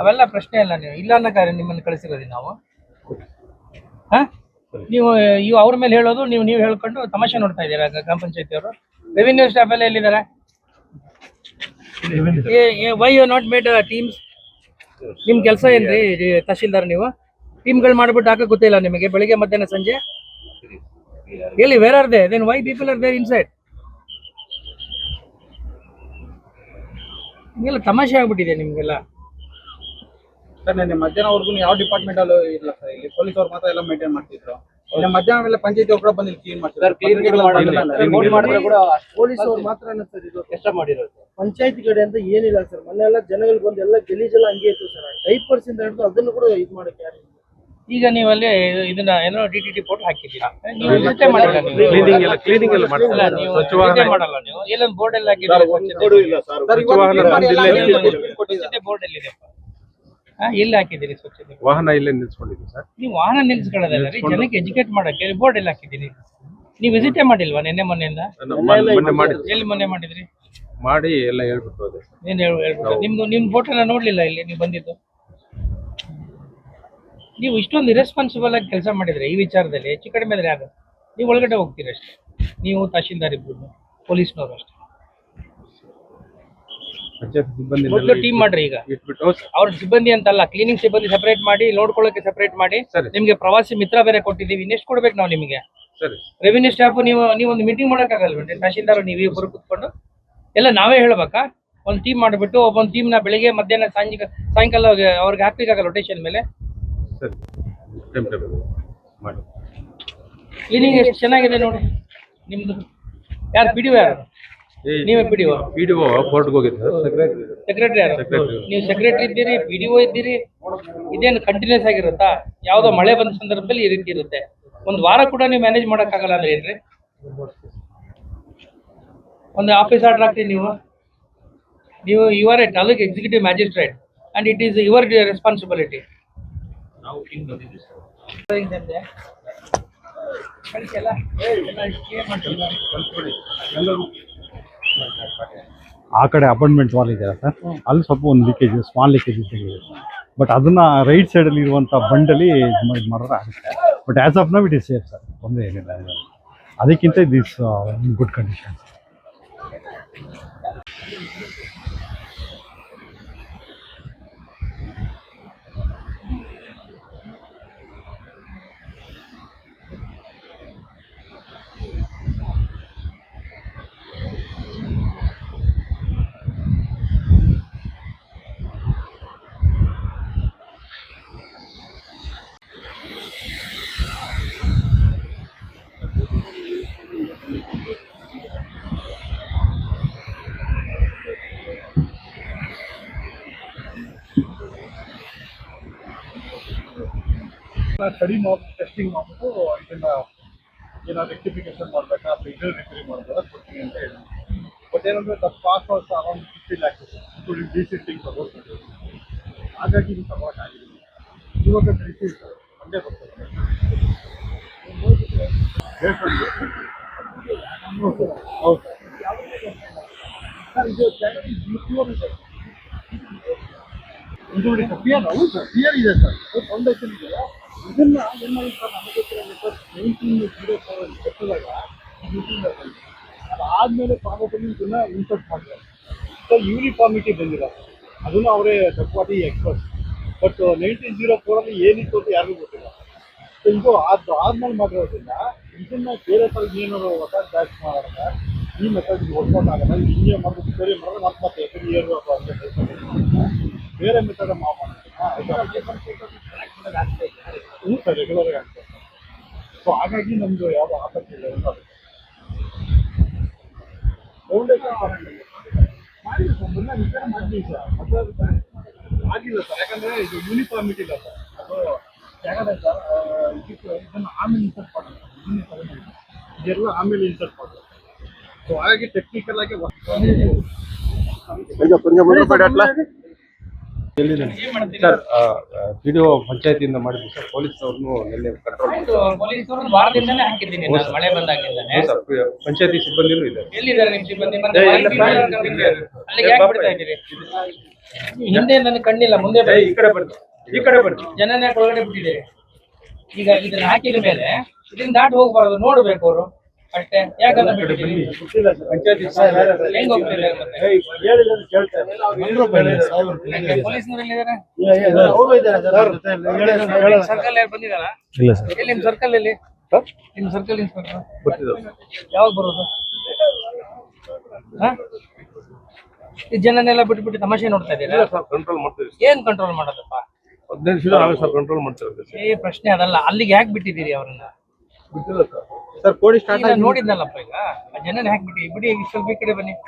ಅವೆಲ್ಲ ಪ್ರಶ್ನೆ ಇಲ್ಲ ನೀವು. ಇಲ್ಲ ಅನ್ನೋ ಕಾರ್ಯ ನಿಮ್ಮನ್ನು ಕಳಿಸಿರೋದು ನಾವು. ಹಾ? ನೀವು, ಇವು ಅವ್ರ ಮೇಲೆ ಹೇಳೋದು, ನೀವು ನೀವು ಹೇಳ್ಕೊಂಡು ತಮಾಷೆ ನೋಡ್ತಾ ಇದ್ದೀರಾ ಗ್ರಾಮ ಪಂಚಾಯತಿ ಅವರು? ರೆವಿನ್ಯೂ ಸ್ಟಾಫ್ ಎಲ್ಲ ಎಲ್ಲಿದ್ದಾರೆ? Why you not made teams ನಿಮ್ ಕೆಲಸ ಏನ್ರಿ ತಹಶೀಲ್ದಾರ್ ನೀವು? ಟೀಮ್ಗಳು ಮಾಡ್ಬಿಟ್ಟು ಹಾಕಕ್ ಗೊತ್ತಿಲ್ಲ ನಿಮಗೆ, ಬೆಳಿಗ್ಗೆ ಮಧ್ಯಾಹ್ನ ಸಂಜೆ? ಎಲ್ಲಿ where are they then why people are there inside ಹಿಂಗೆಲ್ಲ ತಮಾಷೆ ಆಗ್ಬಿಟ್ಟಿದೆ ನಿಮ್ಗೆಲ್ಲ. ಸರ್ ನೆನ್ನೆ ಮಧ್ಯಾಹ್ನವರೆಗೂ ಯಾವ ಡಿಪಾರ್ಟ್ಮೆಂಟ್ ಅಲ್ಲೂ ಇಲ್ಲ ಸರ್ ಇಲ್ಲಿ ಪೊಲೀಸ್ ಅವ್ರು ಮಾತ್ರ ಎಲ್ಲ ಮೇಂಟೈನ್ ಮಾಡ್ತಿದ್ರು. ಇಲ್ಲ ಮಧ್ಯಾಹ್ನ ಮೇಲೆ ಪಂಚಾಯತಿ ಒಬ್ಬರು ಬಂದು ಇಲ್ಲಿ ಕ್ಲೀನ್ ಮಾಡ್ತಿದ್ರು. ಪೊಲೀಸ್ ಅವ್ರು ಮಾತ್ರ ಸರ್ ಇದು ಕೆಲಸ ಮಾಡಿರೋದು. ಪಂಚಾಯತಿ ಕಡೆ ಅಂತ ಏನಿಲ್ಲ ಸರ್. ಮೊನ್ನೆ ಎಲ್ಲ ಜನಗಳು ಬಂದು ಎಲ್ಲ ಗಲೀಜೆಲ್ಲ ಹಂಗೆ ಇತ್ತು ಸರ್. ಡೈಪರ್ಸ್ ಇಂದ ಹಿಡಿದು ಅದನ್ನು ಕೂಡ ಇದು ಮಾಡಕ್ಕೆ ಯಾರು ಈಗ ನೀವು ನೀವಲ್ಲಿ ಇದನ್ನ ಏನೋ ಡಿ ಟಿ ಟಿ ಪೋರ್ಟ್ ಹಾಕಿದ್ದೀರಾ? ನೀವು ವಿಸಿಟೇ ಮಾಡಿಲ್ಲ ನೀವು. ಕ್ಲೀನಿಂಗ್ ಎಲ್ಲ ಕ್ಲೀನಿಂಗ್ ಎಲ್ಲ ಮಾಡ್ತಾರೆ ನೀವು ಸ್ವಚ್ಛ ವಿಸಿಟೇ ಮಾಡಲ್ಲ ನೀವು. ಎಲ್ಲೊಂದು ಬೋರ್ಡ್ ಎಲ್ಲ ಹಾಕಿದ್ದೀರಾ. ಸ್ವಚ್ಛತೆ ಬೋರ್ಡ್ ಎಲ್ಲಿದೆಪ್ಪ ಹಾ ಎಲ್ಲಿ ಹಾಕಿದ್ದೀರಿ ಸ್ವಚ್ಛತೆ? ವಾಹನ ಇಲ್ಲೇ ನಿಲ್ಸ್ಕೊಂಡಿದ್ವಿ ಸರ್. ನೀವು ವಾಹನ ನಿಲ್ಸ್ಕೊಳ್ಳೋದಲ್ಲ ರೀ? ಜನಕ್ಕೆ ಎಜುಕೇಟ್ ಮಾಡಕ್ಕೆ ಬೋರ್ಡ್ ಎಲ್ಲ ಹಾಕಿದ್ದೀರಿ. ನೀವು ವಿಸಿಟೇ ಮಾಡಿಲ್ವಾ ನಿನ್ನೆ ಮೊನ್ನೆಯಿಂದ? ಮೊನ್ನೆ ಮಾಡಿದ್ವಿ. ಎಲ್ಲಿ ಮೊನ್ನೆ ಮಾಡಿದ್ರಿ? ಮಾಡಿ ಎಲ್ಲ ಹೇಳ್ಬಿಟ್ಟು ಹೋದೆ ಹೇಳ್- ಹೇಳ್ಬಿಟ್ಟು ನಿಮ್ದು ನಿಮ್ ಫೋಟೋನ ನೋಡ್ಲಿಲ್ಲ ಇಲ್ಲಿ ನೀವು ಬಂದಿದ್ದು? ನೀವು ಇಷ್ಟೊಂದು ಇರೆಸ್ಪಾನ್ಸಿಬಲ್ ಆಗಿ ಕೆಲಸ ಮಾಡಿದ್ರೆ ಈ ವಿಚಾರದಲ್ಲಿ ಹೆಚ್ಚು ಕಡಿಮೆ ಆದ್ರೆ ಆಗ ನೀವು ಒಳಗಡೆ ಹೋಗ್ತೀರಿ ಅಷ್ಟೇ. ನೀವು ತಹಶೀಲ್ದಾರ್ ಇಬ್ರು ಪೊಲೀಸ್ನವರು ಅಷ್ಟೇ. ಮೊದಲು ಟೀಮ್ ಮಾಡ್ರಿ ಈಗ. ಅವ್ರ ಸಿಬ್ಬಂದಿ ಅಂತಲ್ಲ ಕ್ಲೀನಿಂಗ್ ಸಿಬ್ಬಂದಿ ಸೆಪರೇಟ್ ಮಾಡಿ ನೋಡ್ಕೊಳ್ಳೋಕೆ ಸೆಪರೇಟ್ ಮಾಡಿ. ನಿಮ್ಗೆ ಪ್ರವಾಸಿ ಮಿತ್ರ ಬೇರೆ ಕೊಟ್ಟಿದ್ದೀವಿ ಇನ್ನೆಷ್ಟು ಕೊಡ್ಬೇಕು ನಾವು ನಿಮಗೆ? ರೆವಿನ್ಯೂ ಸ್ಟಾಫ್ ನೀವು ನೀವು ಒಂದು ಮೀಟಿಂಗ್ ಮಾಡೋಕ್ಕಾಗಲ್ವೇನ್ರಿ ತಹಶೀಲ್ದಾರ್ ನೀವು ಇಬ್ಬರು ಕೂತ್ಕೊಂಡು? ಎಲ್ಲ ನಾವೇ ಹೇಳ್ಬೇಕಾ? ಒಂದು ಟೀಮ್ ಮಾಡಿಬಿಟ್ಟು ಒಬ್ಬೊಂದು ಟೀಮ್ನ ಬೆಳಿಗ್ಗೆ ಮಧ್ಯಾಹ್ನ ಸಂಜೆ ಸಾಯಂಕಾಲ ಅವ್ರಿಗೆ- ಹಾಕ್ಬೇಕಾಗಲ್ಲ ರೊಟೇಷನ್ ಮೇಲೆ? ಕ್ಲೀನಿಂಗ್ ಎಷ್ಟು ಚೆನ್ನಾಗಿದೆ ನೋಡಿ. ನಿಮ್ದು. ಯಾರು ಬಿಡಿ ಯಾರು? ನೀವೇ P D O P D O ಕೋರ್ಟ್ಗೆ ಹೋಗಿದ್ದು. ಸೆಕ್ರೆಟರಿ ಸೆಕ್ರೆಟರಿ ಯಾರು. ನೀವು ಸೆಕ್ರೆಟರಿ ಇದ್ದೀರಿ ಪಿ ಡಿ ಒ ಇದ್ದೀರಿ. ಇದೇನು ಕಂಟಿನ್ಯೂಸ್ ಆಗಿರುತ್ತಾ? ಯಾವುದೋ ಮಳೆ ಬಂದ ಸಂದರ್ಭದಲ್ಲಿ ಈ ರೀತಿ ಇರುತ್ತೆ. ಒಂದು ವಾರ ಕೂಡ ನೀವು ಮ್ಯಾನೇಜ್ ಮಾಡೋಕ್ಕಾಗಲ್ಲ ಅಂದ್ರೆ ಏನ್ರಿ? ಒಂದು ಆಫೀಸ್ ಆರ್ಡರ್ ಹಾಕ್ತೀರಿ ನೀವು. ನೀವು you are a taluk executive magistrate and it is your responsibility ಆ ಕಡೆ ಅಪಾಯಿಂಟ್ಮೆಂಟ್ ವಾಲ್ ಇದೆಯಲ್ಲ ಸರ್ ಅಲ್ಲಿ ಸ್ವಲ್ಪ ಒಂದು ಲೀಕೇಜ್ ಸ್ಮಾಲ್ ಲೀಕೇಜ್ ಇದೆ. ಬಟ್ ಅದನ್ನ ರೈಟ್ ಸೈಡಲ್ಲಿ ಇರುವಂಥ ಬಂಡಲ್ಲಿ ಇದು ಮಾಡಿದ್ರೆ ಆಗುತ್ತೆ. But as of now it is safe sir ತೊಂದರೆ ಏನಿಲ್ಲ. ಅದಕ್ಕಿಂತ it is good condition study ಮಾಡಿ ಟೆಸ್ಟಿಂಗ್ ಮಾಡ್ಬಿಟ್ಟು ಇದನ್ನ ಏನೋ ರೆಕ್ಟಿಫಿಕೇಶನ್ ಮಾಡಬೇಕಾ ಅಥವಾ ಇದು ರಿಪೇರಿ ಮಾಡ್ಬೇಕಾ ಕೊಡ್ತೀನಿ ಅಂತ ಹೇಳಿ. ಬಟ್ ಏನಂದ್ರೆ the cost also around fifty lakhs including desilting ತಗೋಬೇಕು ಹಾಗಾಗಿ ಇದು ತಗೋಕ್ಕಾಗಿಲ್ಲ ಇವಾಗ ರಿಸೀಟ್ ಮಂಡೇ ಬರ್ತದೆ ಹೌದು. ಸರ್ ಇದು ಇದೆ ಸರ್ ಪಿಯರ್ ಹೌದು ಸರ್ ಪಿಯರ್ ಇದೆ ಸರ್. ಫೌಂಡೇಶನ್ ಇದೆ ಇದನ್ನ ಏನು ಸರ್ ನಮಗೆ ನೈನ್ಟೀನ್ ಜೀರೋ ಸೆವೆನ್ ಕೆಟ್ಟದಾಗ ಅದಾದಮೇಲೆ ಪ್ರಾಬಬಲಿ ಇದನ್ನ ಇನ್ಸರ್ಟ್ ಮಾಡಿದ್ದಾರೆ. ಸೊ ಯೂನಿಫಾರ್ಮಿಟಿ ಬಂದಿಲ್ಲ. ಅದನ್ನು ಅವರೇ ದಕ್ವಾಟಿ ಎಕ್ಸ್ಪರ್ಟ್ ಬಟ್ ನೈನ್ಟೀನ್ ಜೀರೋ ಫೋರಲ್ಲಿ ಏನಿತ್ತು ಅಂತ ಯಾರಿಗೂ ಗೊತ್ತಿಲ್ಲ. ಸೊ ಇದು ಅದು ಆದ್ಮೇಲೆ ಮಾಡಿರೋದ್ರಿಂದ ಇದನ್ನ ಬೇರೆ ಥರ ಏನಾದ್ರು ಹೊಸ ಜಾಸ್ತಿ ಮಾಡಿದ್ರೆ ಈ ಮೆಥಡ್ ವರ್ಕೌಟ್ ಆಗಲ್ಲ. ಹಿಂಗೆ ಮಾಡಬೇಕು ಸರಿ ಮಾಡಿದ್ರೆ ಮತ್ತೆ ಮತ್ತೆ ಎವ್ರಿ ಇಯರ್ ಬೇರೆ ಮೆಥಡ್ ಮಾಡೋಣ ರೆಗ್ಯುಲರ್ ಆಗ್ತದೆ ಸೊ ಹಾಗಾಗಿ ನಮ್ದು ಯಾವ ಆಸಕ್ತಿ ಇಲ್ಲ ಅಂತ ಮಾಡಿಲ್ಲ ಸರ್ ಮೊನ್ನೆ ಸರ್ ಮೊದಲು ಆಗಿಲ್ಲ ಸರ್ ಯಾಕಂದ್ರೆ ಇದು ಯೂನಿಫಾರ್ಮಿಟಿ ಇಲ್ಲ ಸರ್ ಅದು ಯಾಕಂದ್ರೆ ಸರ್ ಇದನ್ನು ಆಮೇಲೆ ಇನ್ಸರ್ಟ್ ಮಾಡೋದು. ಇದೆಲ್ಲ ಆಮೇಲೆ ಇನ್ಸರ್ಟ್ ಮಾಡೋದು ಸೊ ಹಾಗಾಗಿ ಟೆಕ್ನಿಕಲ್ ಆಗಿ ಸರ್ ಪಿ ಡಿ ಒ ಪಂಚಾಯತಿಯಿಂದ ಮಾಡಿದ್ವಿ ಸರ್. ಪೊಲೀಸ್ನವ್ರನ್ನು ನಿನ್ನೆ ಕಂಟ್ರೋಲ್ ಪೊಲೀಸರು ವಾರದಿಂದನೇ ಹಾಕಿದ್ದೀನಿ ನಾನು ಮಳೆ ಬಂದಾಗಿಂದಾನೆ. ಸರ್ ಪಂಚಾಯತಿ ಸಿಬ್ಬಂದಿನೂ ಇದೆ. ಎಲ್ಲಿದ್ದಾರೆ ಸಿಬ್ಬಂದಿ? ಮತ್ತೆ. ಅಲ್ಲಿಗೆ ಯಾಕೆ ಬಿಡ್ತಾ ಇದ್ದೀರಿ? ಹಿಂದೆ ಕಣ್ಣಿಲ್ಲ ಮುಂದೆ ಬನ್ನಿ. ಈ ಕಡೆ ಈ ಕಡೆ ಜನನೇ ಒಳಗಡೆ ಬಿಟ್ಟಿದ್ದೀರಿ. ಈಗ ಇದನ್ನ ಹಾಕಿದ ಮೇಲೆ ಇದನ್ನ ದಾಟಿ ಹೋಗ್ಬಾರ್ದು ನೋಡ್ಬೇಕು ಅವರು. ಅಷ್ಟೇ. ಯಾಕಂದ್ರೆ ಬಿಟ್ಟಿದ್ದೀರಿ? ಹೆಂಗ್ ಮತ್ತೆ. ಯಾಕೆ ಪೊಲೀಸ್ನವ್ರು ಎಲ್ಲಿದ್ದಾರೆ. ಸರ್ಕಲ್ ಯಾರು ಬಂದಿದಾರ? ಇಲ್ಲ ಸರ್. ಎಲ್ಲಿ ನಿಮ್ ಸರ್ಕಲ್ ಎಲ್ಲಿ ನಿಮ್ ಸರ್ಕಲ್ ಇನ್ಸ್ಪೆಕ್ಟರ್ ಯಾವಾಗ ಬರೋದು? ಹ? ಈ ಜನನೆಲ್ಲ ಬಿಟ್ಬಿಟ್ಟು ತಮಾಷೆ ನೋಡ್ತಾ ಇದ್ದೀರಾ? ಕಂಟ್ರೋಲ್ ಮಾಡ್ತೀವಿ. ಏನ್ ಕಂಟ್ರೋಲ್ ಮಾಡೋದಪ್ಪ? ಹದಿನೈದು ಸರ್ ಕಂಟ್ರೋಲ್ ಮಾಡ್ತೀವಿ ಏ ಪ್ರಶ್ನೆ ಅದಲ್ಲ. ಅಲ್ಲಿಗೆ ಯಾಕೆ ಬಿಟ್ಟಿದ್ದೀರಿ ಅವ್ರನ್ನ? ಸರ್. ಕೋಡಿ ಸ್ಟಾರ್ಟ್ ಈಗ ನೋಡಿದ್ನಲ್ಲಪ್ಪ ಈಗ? ಆ ಜನನ ಹಾಕ್ಬಿಟ್ಟು ಬಿಟ್ಟಿ ಬಿಡಿ ಸ್ವಲ್ಪ ಈ ಕಡೆ ಬನ್ನಿ.